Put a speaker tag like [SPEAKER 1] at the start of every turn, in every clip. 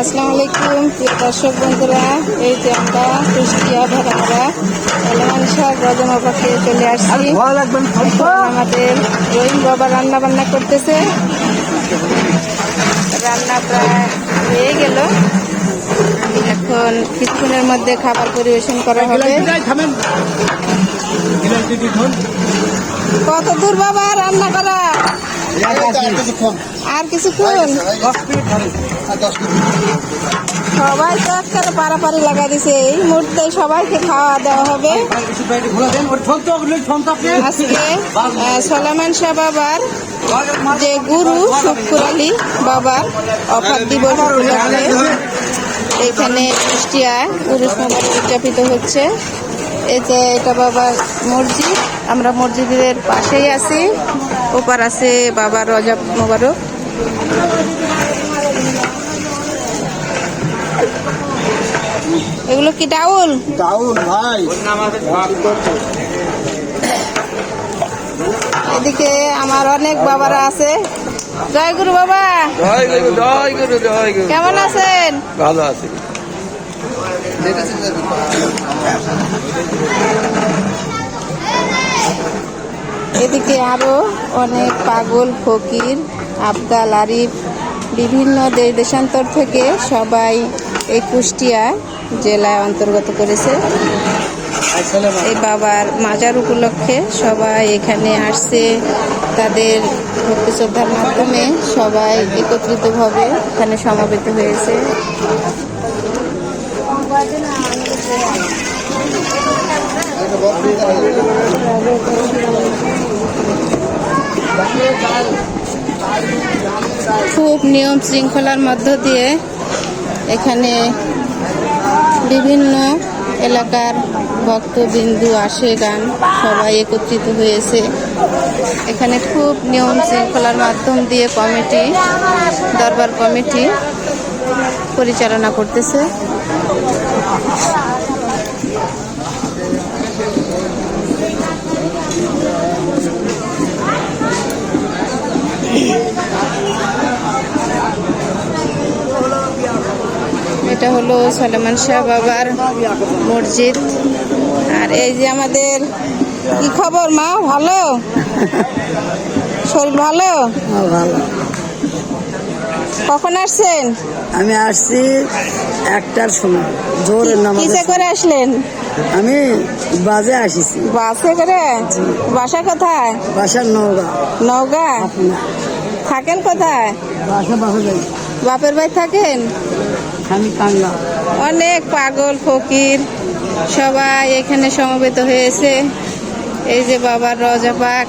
[SPEAKER 1] আসসালামু আলাইকুম প্রিয় দর্শক বন্ধুরা এই যে আমরা কুষ্টিয়া ভেড়ামারা এলমান শাহ রজমাপাকে চলে আসছি। আমাদের রহিম বাবা রান্না বান্না করতেছে। রান্না প্রায় হয়ে গেল। এখন কিছুক্ষণের মধ্যে খাবার পরিবেশন করা হবে। কত দূর বাবা রান্না করা? আর কিছুক্ষণ সবাই তো একটা পারাপারি লাগা দিছে। এই মুহূর্তে সবাইকে খাওয়া দেওয়া হবে। আজকে শাহ বাবার যে গুরু শুক্কুর আলী বাবার অফার দিবস এখানে কুষ্টিয়া পুরুষ মোবাইল উদযাপিত হচ্ছে। এই যে এটা বাবার মসজিদ। আমরা মসজিদের পাশেই আছি। ওপার আছে বাবার রজব মোবারক। এগুলো কি ডাউল?
[SPEAKER 2] দাউন ভাই।
[SPEAKER 1] এদিকে আমার অনেক বাবারা আছে। জয় গুরু বাবা।
[SPEAKER 3] জয় গুরু জয় গুরু জয় গুরু।
[SPEAKER 1] কেমন আছেন?
[SPEAKER 3] ভালো আছি।
[SPEAKER 1] এদিকে আরও অনেক পাগল, ফকির আবদাল আরিফ, বিভিন্ন দেশ দেশান্তর থেকে সবাই এই কুষ্টিয়া জেলায় অন্তর্গত করেছে। এই বাবার মাজার উপলক্ষে সবাই এখানে আসছে। তাদের ভক্তি শ্রদ্ধার মাধ্যমে সবাই একত্রিতভাবে এখানে সমাবেত হয়েছে। খুব নিয়ম শৃঙ্খলার মধ্য দিয়ে এখানে বিভিন্ন এলাকার ভক্তবিন্দু আসে, গান সবাই একত্রিত হয়েছে। এখানে খুব নিয়ম শৃঙ্খলার মাধ্যম দিয়ে কমিটি, দরবার কমিটি পরিচালনা করতেছে। এটা হলো সলেমান শাহ বাবার মসজিদ। আর এই যে আমাদের কি খবর মা? ভালো? শরীর ভালো?
[SPEAKER 2] ভালো।
[SPEAKER 1] কখন আসছেন?
[SPEAKER 2] আমি আসছি একটার সময় নামাজ
[SPEAKER 1] কিসে করে আসলেন?
[SPEAKER 2] আমি বাজে আসিছি।
[SPEAKER 1] বাসে করে? বাসা কোথায়?
[SPEAKER 2] বাসার নৌকা
[SPEAKER 1] নওগাঁ? থাকেন কোথায়?
[SPEAKER 2] বাসা বাসা যাই।
[SPEAKER 1] বাপের ভাই থাকেন?
[SPEAKER 2] আমি
[SPEAKER 1] অনেক পাগল ফকির সবাই এখানে সমবেত হয়েছে। এই যে বাবার রজা পাক।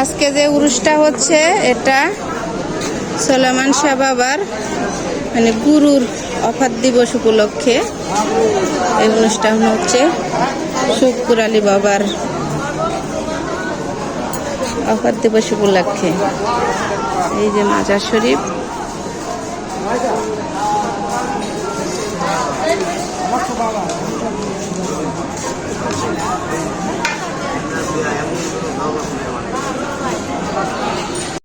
[SPEAKER 1] আজকে যে উরুসটা হচ্ছে এটা সোলামান শাহ বাবার মানে গুরুর অফার দিবস উপলক্ষে এই অনুষ্ঠান হচ্ছে। শুক্কুর আলী বাবার অফার দিবস উপলক্ষে। এই যে মাজার শরীফ।